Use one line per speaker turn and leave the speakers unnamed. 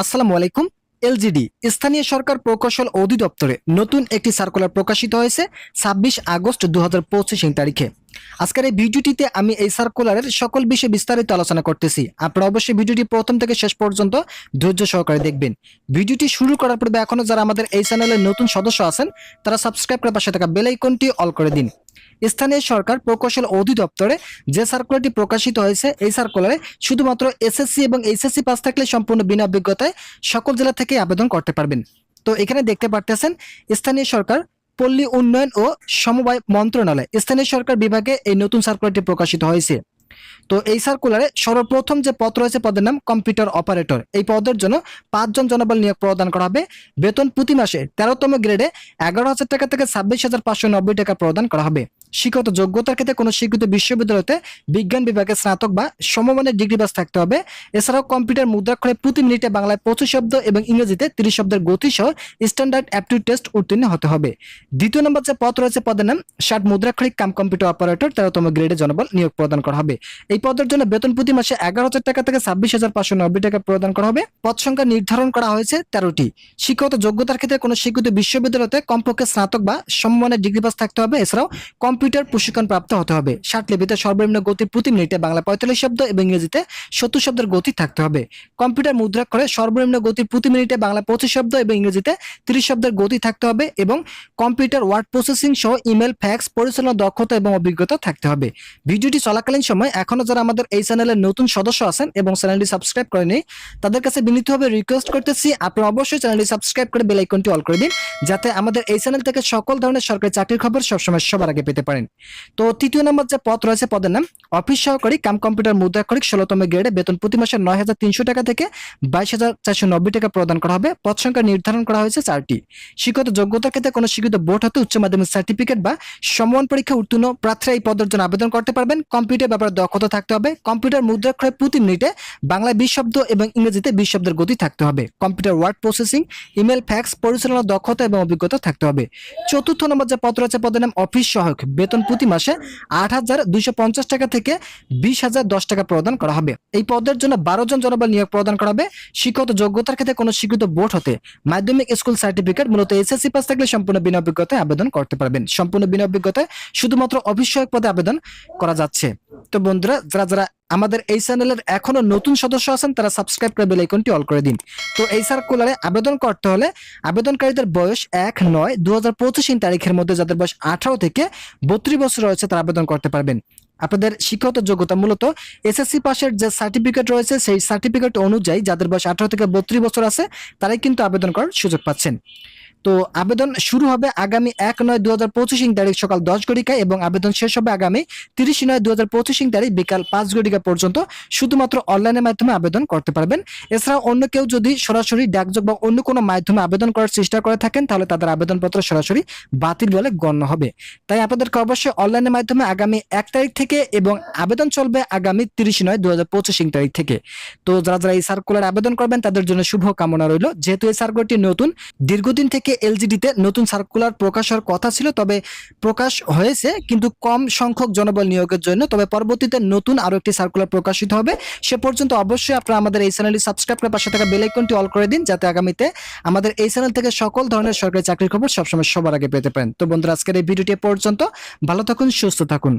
আসসালামু আলাইকুম, এলজিডি, স্থানীয় সরকার প্রকৌশল অধিদপ্তরে নতুন একটি সার্কুলার প্রকাশিত হয়েছে ছাব্বিশ আগস্ট দু হাজার তারিখে। আজকের এই ভিডিওটিতে আমি এই সার্কুলারের সকল বিষয়ে বিস্তারিত আলোচনা করতেছি। আপনারা অবশ্যই ভিডিওটি প্রথম থেকে শেষ পর্যন্ত ধৈর্য সহকারে দেখবেন। ভিডিওটি শুরু করার পূর্বে এখনও যারা আমাদের এই চ্যানেলের নতুন সদস্য আছেন, তারা সাবস্ক্রাইব করে পাশে থাকা বেল আইকনটি অল করে দিন। স্থানীয় সরকার প্রকৌশল অধিদপ্তরে যে সার্কুলারটি প্রকাশিত হয়েছে, এই সার্কুলারে শুধুমাত্র এসএসসি এবং এইচএসসি পাস থাকলে সম্পূর্ণ বিনা অভিজ্ঞতায় সকল জেলা থেকে আবেদন করতে পারবেন। তো এখানে দেখতে পারতেছেন, স্থানীয় সরকার পল্লী উন্নয়ন ও সমবায় মন্ত্রণালয়, স্থানীয় সরকার বিভাগে এই নতুন সার্কুলারটি প্রকাশিত হয়েছে। তো এই সার্কুলারে সর্বপ্রথম যে পদ রয়েছে, পদের নাম কম্পিউটার অপারেটর এই পদের জন্য পাঁচজন জনবল নিয়োগ প্রদান করা হবে। বেতন প্রতি মাসে তেরোতম গ্রেডে এগারো হাজার টাকা থেকে ছাব্বিশ হাজার পাঁচশো নব্বই টাকা প্রদান করা হবে। শিক্ষত যোগ্যতার ক্ষেত্রে কোনো স্বীকৃত বিশ্ববিদ্যালয়তে বিজ্ঞান বিভাগে স্নাতক বা সমমানের ডিগ্রি বাস থাকতে হবে। এছাড়াও কম্পিউটার মুদ্রাক্ষরে প্রতি মিনিটে বাংলায় পঁচিশ শব্দ এবং ইংরেজিতে তিরিশ শব্দের গতি সহ স্ট্যান্ডার্ড অ্যাপটিউড টেস্ট উত্তীর্ণ হতে হবে। দ্বিতীয় নম্বর যে পদ রয়েছে পদের নাম, ষাট মুদ্রাক্ষরিক কাম কম্পিউটার অপারেটর তেরোতম গ্রেডে জনবল নিয়োগ প্রদান করা হবে। এই পদের জন্য বেতন প্রতি মাসে এগারো হাজার টাকা থেকে ছাব্বিশ হাজার পাঁচশো নব্বই টাকা প্রদান করা হবে। পদ সংখ্যা নির্ধারণ করা হয়েছে তেরোটি। শিক্ষাগত যোগ্যতার ক্ষেত্রে কোনো স্বীকৃত বিশ্ববিদ্যালয়তে কমপক্ষে স্নাতক বা সম্মানের ডিগ্রি পাস থাকতে হবে। এছাড়াও কম্পিউটার প্রশিক্ষণ প্রাপ্ত হতে হবে। ষাট লিপিতে সর্বনিম্ন গতি প্রতি মিনিটে বাংলা পঁয়তাল্লিশ শব্দ এবং ইংরেজিতে সত্তর শব্দের গতি থাকতে হবে। কম্পিউটার মুদ্রাক্ষরে সর্বনিম্ন গতি প্রতি মিনিটে বাংলা পঁচিশ শব্দ এবং ইংরেজিতে তিরিশ শব্দের গতি থাকতে হবে এবং কম্পিউটার ওয়ার্ড প্রসেসিং সহ ইমেল, ফ্যাক্স, পরিচালনা দক্ষতা এবং অভিজ্ঞতা থাকতে হবে। ভিডিওটি চলাকালীন সময় এখনও যারা আমাদের এই চ্যানেলের নতুন সদস্য আছেন এবং চ্যানেলটি সাবস্ক্রাইব করেনি তাদের কাছে বিনীতভাবে রিকোয়েস্ট করতেছি। আপনারা অবশ্যই চ্যানেলটি সাবস্ক্রাইব করে বেল আইকনটি অল করে দিন, যাতে আমাদের এই চ্যানেল থেকে সকল ধরনের সরকারি চাকরির খবর সবসময় সবার আগে পেতে পারেন। তো তৃতীয় নম্বর যে পদ রয়েছে, পদের নাম অফিস সহকারী কাম কম্পিউটার মুদ্রাক্ষরিক ষোলতম গ্রেডে বেতন প্রতি মাসে নয় হাজার তিনশো টাকা থেকে বাইশ টাকা প্রদান করা হবে। পদ সংখ্যা নির্ধারণ করা হয়েছে চারটি। শিক্ষত যোগ্যতার ক্ষেত্রে কোনো স্বীকৃত বোর্ড হতে উচ্চ মাধ্যমিক সার্টিফিকেট বা সমান পরীক্ষা উত্তীর্ণ প্রার্থীরা এই পদের জন্য আবেদন করতে পারবেন। কম্পিউটার ব্যাপারে দক্ষতা থাকতে হবে। কম্পিউটার মুদ্রাক্ষরে প্রতি মিনিটে বাংলায় বিশ শব্দ এবং ইংরেজিতে বিশ শব্দের গতি থাকতে হবে। Computer word processing, email, fax, পরিচালনা দক্ষতা এবং অভিজ্ঞতা থাকতে হবে। চতুর্থ নম্বর যে পদ রয়েছে, পদের নাম অফিস সহায়ক। বেতন প্রতি মাসে আট হাজার দুইশো পঞ্চাশ টাকা থেকে বিশ হাজার দশ টাকা প্রদান করা হবে। এই পদের জন্য বারো জন জনবল নিয়োগ প্রদান করা হবে। শিক্ষক যোগ্যতার ক্ষেত্রে কোনো স্বীকৃত বোর্ড হতে মাধ্যমিক স্কুল সার্টিফিকেট, মূলত এসএসসি পাস থাকলে সম্পূর্ণ বিনা অভিজ্ঞতায় আবেদন করতে পারবেন। সম্পূর্ণ বিনা অভিজ্ঞতায় শুধুমাত্র অভিষয়ক পদে আবেদন করা যাচ্ছে। তো বন্ধুরা, যারা যারা আমাদের এই চ্যানেলের এখনও নতুন সদস্য আছেন, তারা সাবস্ক্রাইব করে বেল আইকনটি অল করে দিন। তো এই সার্কুলারে আবেদন করতে হলে আবেদনকারীদের বয়স এক নয় দু হাজার পঁচিশ তারিখের মধ্যে যাদের বয়স আঠারো থেকে বত্রিশ বছর রয়েছে, তারা আবেদন করতে পারবেন। আপনাদের শিক্ষাগত যোগ্যতা মূলত এসএসসি পাশের যে সার্টিফিকেট রয়েছে, সেই সার্টিফিকেট অনুযায়ী যাদের বয়স আঠারো থেকে বত্রিশ বছর আছে, তারাই কিন্তু আবেদন করার সুযোগ পাচ্ছেন। তো আবেদন শুরু হবে আগামী এক নয় দু হাজার পঁচিশ তারিখ সকাল দশ ঘটিকায় এবং আবেদন শেষ হবে আগামী তিরিশ নয় দু হাজার পঁচিশ তারিখ বিকাল পাঁচ ঘটিকা পর্যন্ত শুধুমাত্র অনলাইনের মাধ্যমে আবেদন করতে পারবেন। এছাড়াও অন্য কেউ যদি সরাসরি ডাকযোগ বা অন্য কোনো মাধ্যমে আবেদন করার চেষ্টা করে থাকেন, তাহলে তাদের আবেদনপত্র সরাসরি বাতিল বলে গণ্য হবে। তাই আপনাদেরকে অবশ্যই অনলাইনের মাধ্যমে আগামী এক তারিখ থেকে এবং আবেদন চলবে আগামী তিরিশ নয় দু হাজার পঁচিশ তারিখ থেকে। তো যারা যারা এই সার্কুলার আবেদন করবেন, তাদের জন্য শুভ কামনা রইল। যেহেতু এই সার্কুলারটি নতুন, দীর্ঘদিন থেকে এলজিডিতে নতুন সার্কুলার প্রকাশ হওয়ার কথা ছিল, তবে প্রকাশ হয়েছে, কিন্তু কম সংখ্যক জনবল নিয়োগের জন্য, তবে পরবর্তীতে নতুন আরও একটি সার্কুলার প্রকাশিত হবে। সে পর্যন্ত অবশ্যই আপনারা আমাদের এই চ্যানেলটি সাবস্ক্রাইব করে পাশে থাকা বেল আইকনটি অল করে দিন, যাতে আগামীতে আমাদের এই চ্যানেল থেকে সকল ধরনের সরকারি চাকরির খবর সবসময় সবার আগে পেতে পারেন। তো বন্ধুরা, আজকের এই ভিডিওটি পর্যন্ত। ভালো থাকুন, সুস্থ থাকুন।